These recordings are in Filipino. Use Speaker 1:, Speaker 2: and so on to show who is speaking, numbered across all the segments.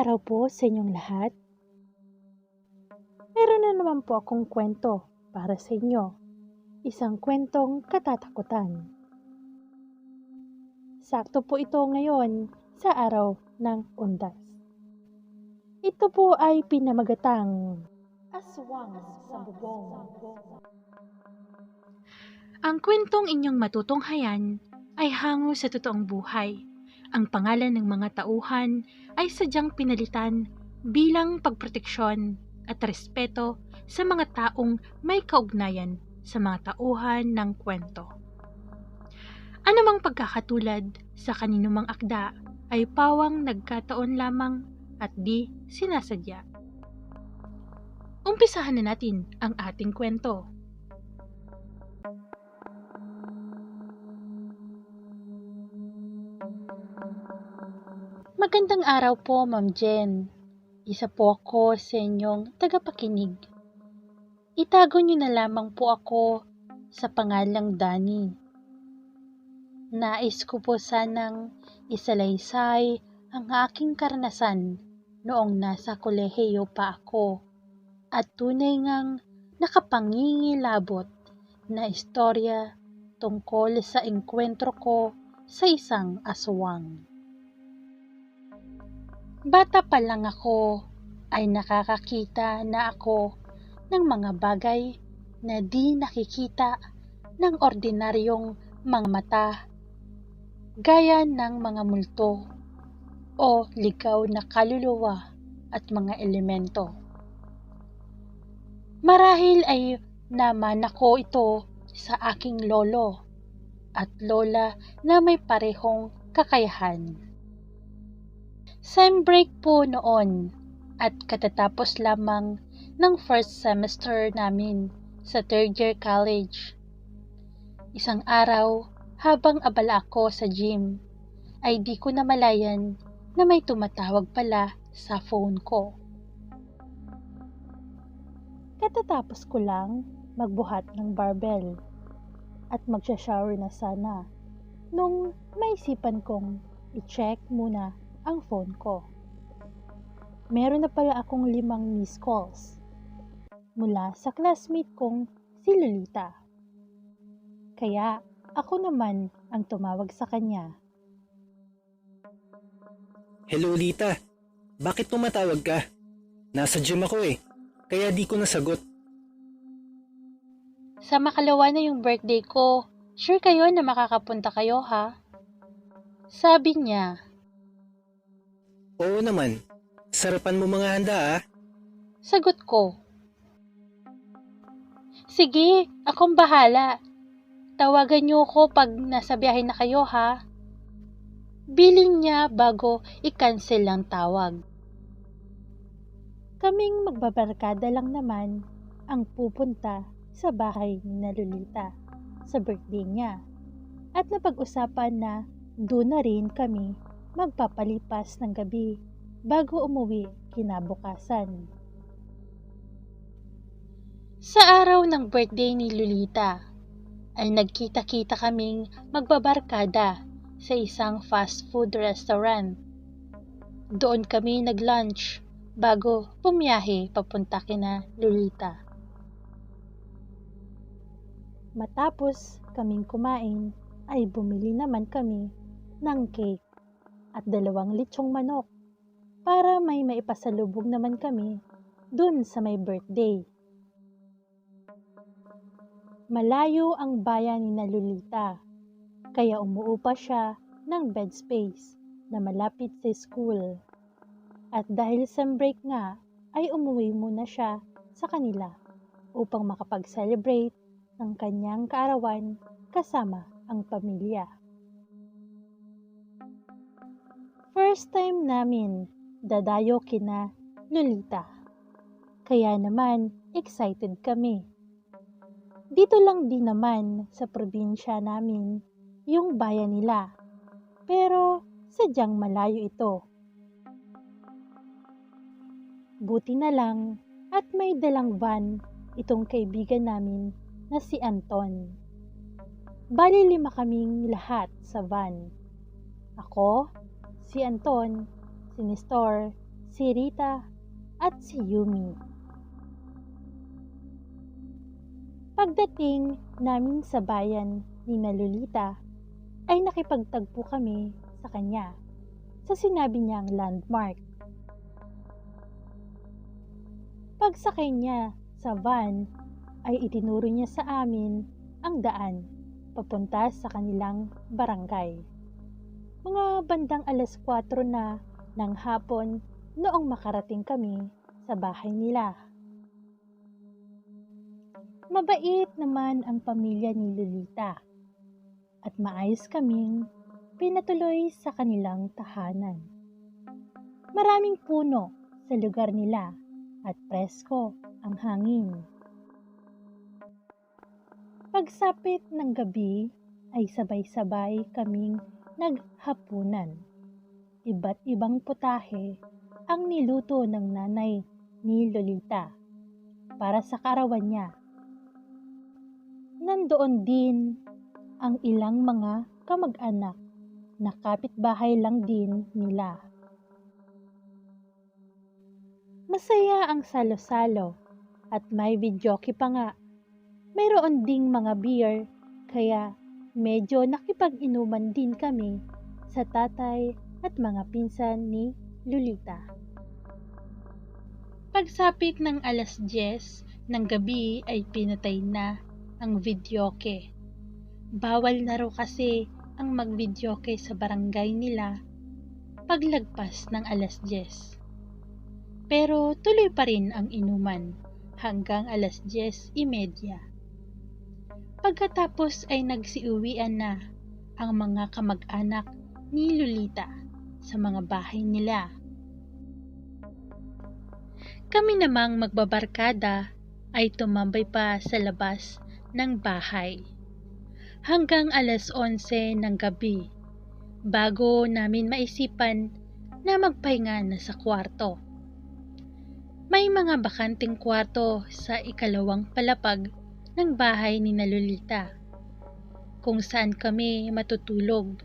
Speaker 1: Araw po sa inyong lahat. Meron na naman po akong kwento para sa inyo. Isang kwentong katatakutan. Sakto po ito ngayon sa araw ng undas. Ito po ay pinamagatang Aswang sa Bubong. Ang kwentong inyong matutunghayan ay hango sa totoong buhay. Ang pangalan ng mga tauhan ay sadyang pinalitan bilang pagproteksyon at respeto sa mga taong may kaugnayan sa mga tauhan ng kwento. Anumang pagkakatulad sa kaninumang akda ay pawang nagkataon lamang at di sinasadya. Umpisahan na natin ang ating kwento. Magandang araw po, Ma'am Jen. Isa po ako sa inyong tagapakinig. Itago niyo na lamang po ako sa pangalang Dani. Nais ko po sanang isalaysay ang aking karanasan noong nasa kolehiyo pa ako at tunay ngang nakapangingilabot na istorya tungkol sa engkwentro ko sa isang aswang. Bata pa lang ako ay nakakakita na ako ng mga bagay na di nakikita ng ordinaryong mga mata gaya ng mga multo o ligaw na kaluluwa at mga elemento. Marahil ay naman ako ito sa aking lolo at lola na may parehong kakayahan. Sem break po noon at katatapos lamang ng first semester namin sa third year college. Isang araw, habang abala ako sa gym, ay di ko namalayan na may tumatawag pala sa phone ko. Katatapos ko lang magbuhat ng barbell at magsha-shower na sana nung maisipan kong i-check muna ang phone ko. Meron na pala akong limang missed calls mula sa classmate kong si Lolita. Kaya ako naman ang tumawag sa kanya.
Speaker 2: Hello Lita, bakit tumatawag ka? Nasa gym ako eh, kaya di ko nasagot.
Speaker 1: Sa makalawa na yung birthday ko, sure kayo na makakapunta kayo ha? Sabi niya,
Speaker 2: Oo naman, sarapan mo mga handa ah.
Speaker 1: sagot ko. Sige, akong bahala. Tawagan niyo ako pag nasa biyahe na kayo ha. Biling niya bago i-cancel ang tawag. Kaming magbabarkada lang naman ang pupunta sa bahay ni na Lolita sa birthday niya. At napag-usapan na doon na rin kami magpapalipas ng gabi bago umuwi kinabukasan. Sa araw ng birthday ni Lolita, ay nagkita-kita kaming magbabarkada sa isang fast food restaurant. Doon kami nag-lunch bago pumiyahe papunta kina Lolita. Matapos kaming kumain, ay bumili naman kami ng cake at dalawang litsong manok para may maipasalubog naman kami dun sa may birthday. Malayo ang bayan ni na Lolita, kaya umuupa siya ng bed space na malapit sa school. At dahil sa break nga, ay umuwi muna siya sa kanila upang makapag-celebrate ng kanyang kaarawan kasama ang pamilya. First time namin dadayo kina Lolita. Kaya naman excited kami. Dito lang din naman sa probinsya namin yung bayan nila. Pero sadyang malayo ito. Buti na lang at may dalang van itong kaibigan namin na si Anton. Bali lima kaming lahat sa van. Ako, si Anton, si Nestor, si Rita, at si Yumi. Pagdating namin sa bayan ni na Lolita, ay nakipagtagpo kami sa kanya sa sinabi niyang landmark. Pagsakay niya sa van ay itinuro niya sa amin ang daan papunta sa kanilang barangay. Mga bandang alas 4 na ng hapon noong makarating kami sa bahay nila. Mabait naman ang pamilya ni Lolita at maayos kaming pinatuloy sa kanilang tahanan. Maraming puno sa lugar nila at presko ang hangin. Pagsapit ng gabi ay sabay-sabay kaming naghapunan. Iba't ibang putahe ang niluto ng nanay ni Lolita para sa karawan niya. Nandoon din ang ilang mga kamag-anak na kapitbahay lang din nila. Masaya ang salo-salo at may videoke pa nga. Mayroon ding mga beer kaya medyo nakipag-inuman din kami sa tatay at mga pinsan ni Lolita. Pagsapit ng alas 10 ng gabi ay pinatay na ang videoke. Bawal na raw kasi ang magvideoke sa barangay nila paglagpas ng alas 10. Pero tuloy pa rin ang inuman hanggang alas 10.30. Pagkatapos ay nagsiuwian na ang mga kamag-anak ni Lolita sa mga bahay nila. Kami namang magbabarkada ay tumambay pa sa labas ng bahay hanggang alas 11 ng gabi bago namin maisipan na magpahinga na sa kwarto. May mga bakanting kwarto sa ikalawang palapag ng bahay ni Nalulita kung saan kami matutulog.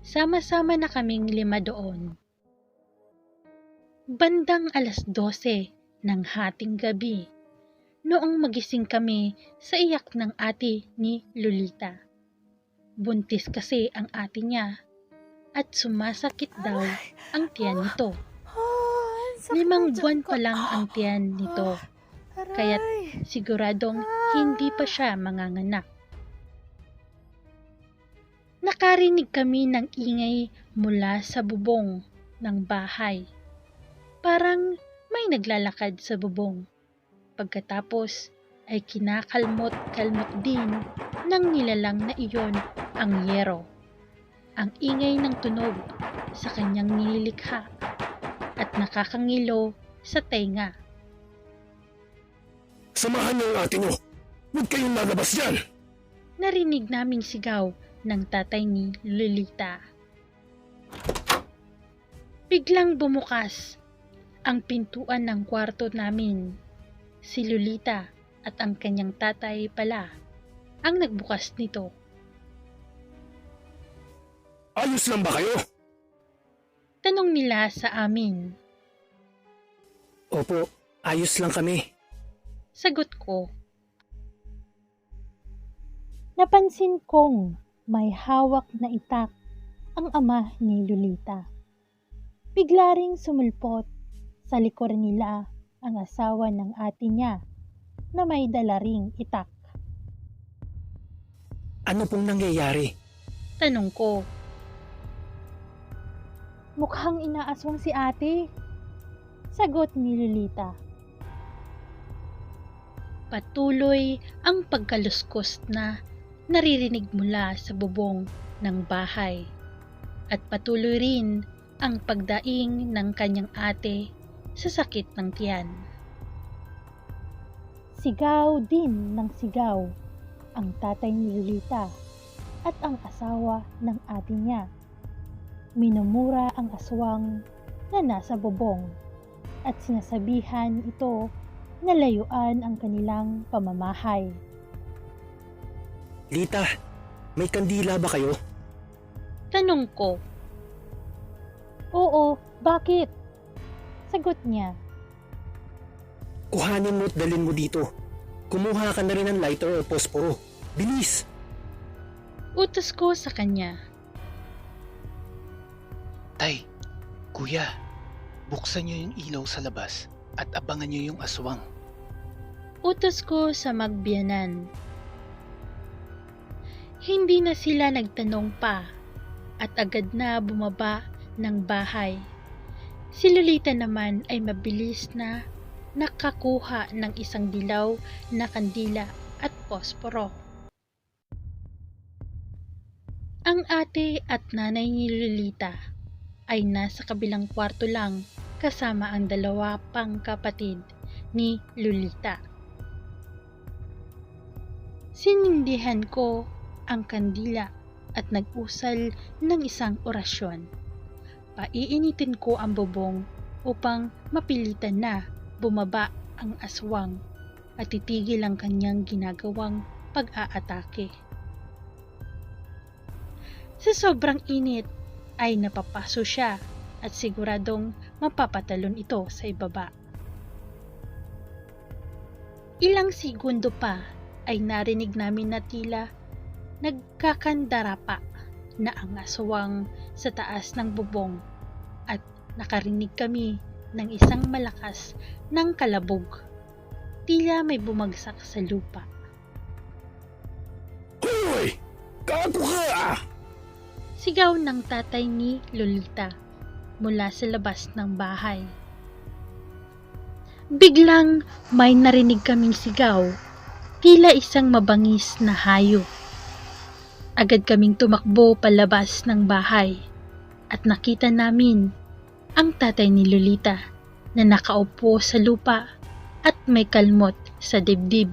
Speaker 1: Sama-sama na kaming lima doon. Bandang alas 12 ng hating gabi noong magising kami sa iyak ng ate ni Lolita. Buntis kasi ang ate niya at sumasakit daw ang tiyan nito. Limang buwan pa lang ang tiyan nito, kaya't siguradong hindi pa siya manganganak. Nakarinig kami ng ingay mula sa bubong ng bahay. Parang may naglalakad sa bubong. Pagkatapos ay kinakalmot-kalmot din ng nilalang na iyon ang yero. Ang ingay ng tunog sa kanyang nililikha at nakakangilo sa tenga.
Speaker 3: Samahan niyo ang ate niyo. Huwag kayong lalabas dyan.
Speaker 1: Narinig naming sigaw ng tatay ni Lolita. Biglang bumukas ang pintuan ng kwarto namin. Si Lolita at ang kanyang tatay pala ang nagbukas nito.
Speaker 3: Ayos lang ba kayo?
Speaker 1: Tanong nila sa amin.
Speaker 2: Opo, ayos lang kami.
Speaker 1: Sagot ko. Napansin kong may hawak na itak ang ama ni Lolita. Bigla ring sumulpot sa likuran nila ang asawa ng ate niya na may dala ring itak.
Speaker 2: Ano pong nangyayari?
Speaker 1: Tanong ko. Mukhang inaaswang si ate. Sagot ni Lolita. Patuloy ang pagkaluskos na naririnig mula sa bubong ng bahay. At patuloy rin ang pagdaing ng kanyang ate sa sakit ng tiyan. Sigaw din ng sigaw ang tatay ni Lolita at ang asawa ng ate niya. Minumura ang aswang na nasa bubong at sinasabihan ito na layuan ang kanilang pamamahay.
Speaker 2: Lita, may kandila ba kayo?
Speaker 1: Tanong ko. Oo, Bakit? Sagot niya.
Speaker 2: Kuhanin mo at dalin mo dito. Kumuha ka na rin ng lighter o posporo. Bilis!
Speaker 1: Utos ko sa kanya.
Speaker 4: Tay, kuya, buksan niyo yung ilaw sa labas at abangan niyo yung aswang.
Speaker 1: Utos ko sa magbiyanan. Hindi na sila nagtanong pa at agad na bumaba ng bahay. Si Lolita naman ay mabilis na nakakuha ng isang dilaw na kandila at posporo. Ang ate at nanay ni Lolita ay nasa kabilang kwarto lang kasama ang dalawa pang kapatid ni Lolita. Sinindihan ko ang kandila at nag-usal ng isang orasyon. Paiinitin ko ang bubong upang mapilitan na bumaba ang aswang at titigil ang kanyang ginagawang pag-aatake. Sa sobrang init ay napapaso siya at siguradong mapapatalon ito sa ibaba. Ilang segundo pa ay narinig namin na tila nagkakandara pa na ang aswang sa taas ng bubong at nakarinig kami ng isang malakas ng kalabog. Tila may bumagsak sa lupa.
Speaker 3: Hoy! Gago ka ah!
Speaker 1: Sigaw ng tatay ni Lolita mula sa labas ng bahay. Biglang may narinig kaming sigaw, tila isang mabangis na hayop. Agad kaming tumakbo palabas ng bahay at nakita namin ang tatay ni Lolita na nakaupo sa lupa at may kalmot sa dibdib.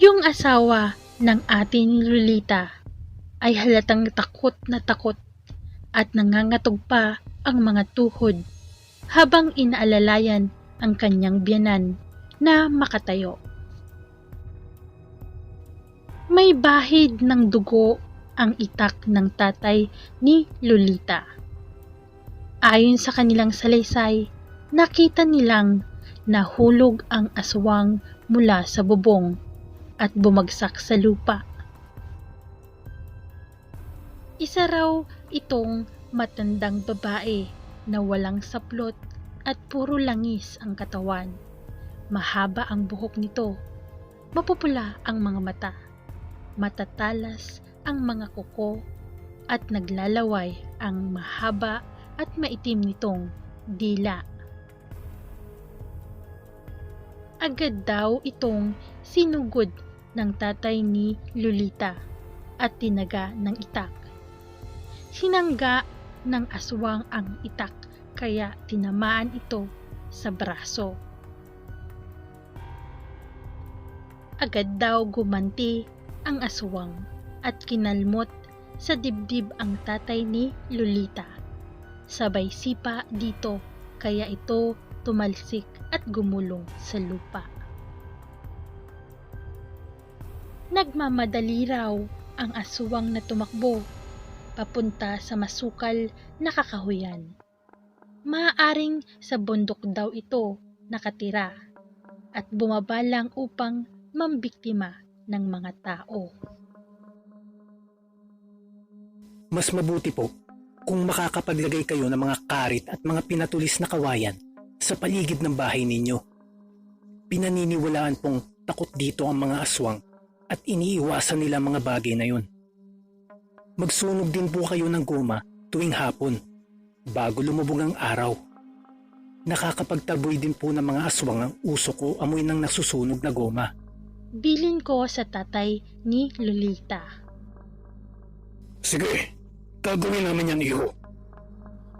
Speaker 1: Yung asawa ng ate ni Lolita ay halatang takot na takot at nangangatog pa ang mga tuhod habang inaalalayan ang kanyang biyanan na makatayo. May bahid ng dugo ang itak ng tatay ni Lolita. Ayon sa kanilang salaysay, nakita nilang nahulog ang aswang mula sa bubong at bumagsak sa lupa. Isa raw itong matandang babae na walang saplot at puro langis ang katawan. Mahaba ang buhok nito. Mapupula ang mga mata. Matatalas ang mga kuko at naglalaway ang mahaba at maitim nitong dila. Agad daw itong sinugod ng tatay ni Lolita at tinaga ng itak. Sinangga ng aswang ang itak kaya tinamaan ito sa braso. Agad daw gumanti ang aswang at kinalmot sa dibdib ang tatay ni Lolita. Sabay sipa dito kaya ito tumalsik at gumulong sa lupa. Nagmamadali raw ang aswang na tumakbo papunta sa masukal na kakahuyan. Maaaring sa bundok daw ito nakatira at bumaba lang upang mambiktima ng mga tao.
Speaker 2: Mas mabuti po kung makakapaglagay kayo ng mga karit at mga pinatulis na kawayan sa paligid ng bahay ninyo. Pinaniniwalaan pong takot dito ang mga aswang at iniiwasan nila mga bagay na yun. Magsunog din po kayo ng goma tuwing hapon bago lumubog ang araw. Nakakapagtaboy din po ng mga aswang ang usok o amoy ng nasusunog na goma.
Speaker 1: Bilin ko sa tatay ni Lolita.
Speaker 3: Sige, gagawin namin yan, iho.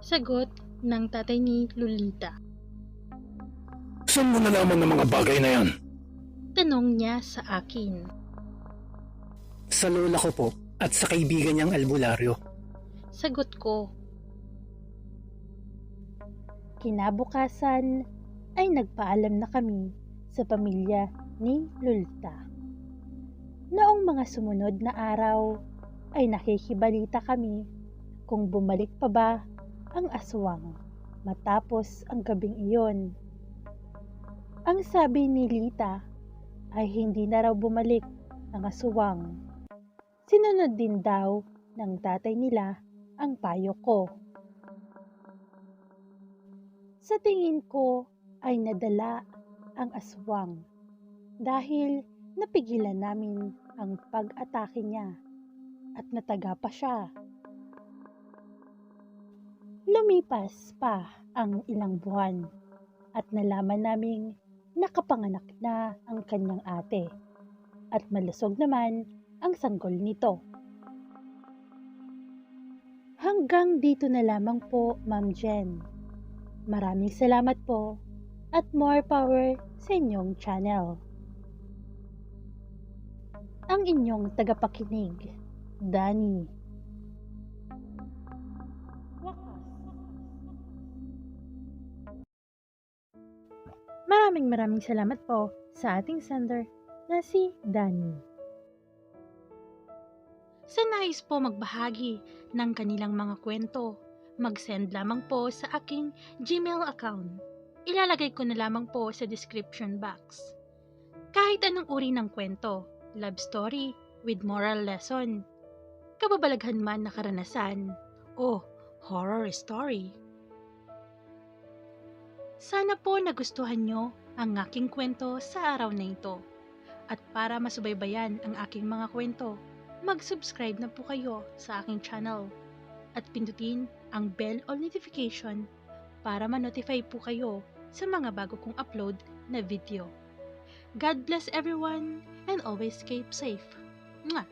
Speaker 1: Sagot ng tatay ni Lolita.
Speaker 3: Saan mo nalaman ng mga bagay na yan?
Speaker 1: Tanong niya sa akin.
Speaker 2: Sa lola ko po at sa kaibigan niyang albularyo.
Speaker 1: Sagot ko. Kinabukasan ay nagpaalam na kami sa pamilya ni Lolita. Noong mga sumunod na araw ay nakikibalita kami kung bumalik pa ba ang aswang matapos ang gabing iyon. Ang sabi ni Lita ay hindi na raw bumalik ang aswang. Sinunod din daw ng tatay nila ang payo ko. Sa tingin ko ay nadala ang aswang dahil napigilan namin ang pag-atake niya at nataga pa siya. Lumipas pa ang ilang buwan at nalaman naming nakapanganak na ang kanyang ate at malusog naman ang sanggol nito. Hanggang dito na lamang po, Ma'am Jen. Maraming salamat po at more power sa inyong channel. Ang inyong tagapakinig, Dani. Maraming maraming salamat po sa ating sender na si Dani. Sa nais po magbahagi ng kanilang mga kwento, mag-send lamang po sa aking Gmail account. Ilalagay ko na lamang po sa description box. Kahit anong uri ng kwento, love story with moral lesson, kababalaghan man na karanasan, o horror story. Sana po nagustuhan nyo ang aking kwento sa araw na ito. At para masubaybayan ang aking mga kwento, mag-subscribe na po kayo sa aking channel at pindutin ang bell o notification para ma-notify po kayo sa mga bago kong upload na video. God bless everyone and always keep safe. Mwah!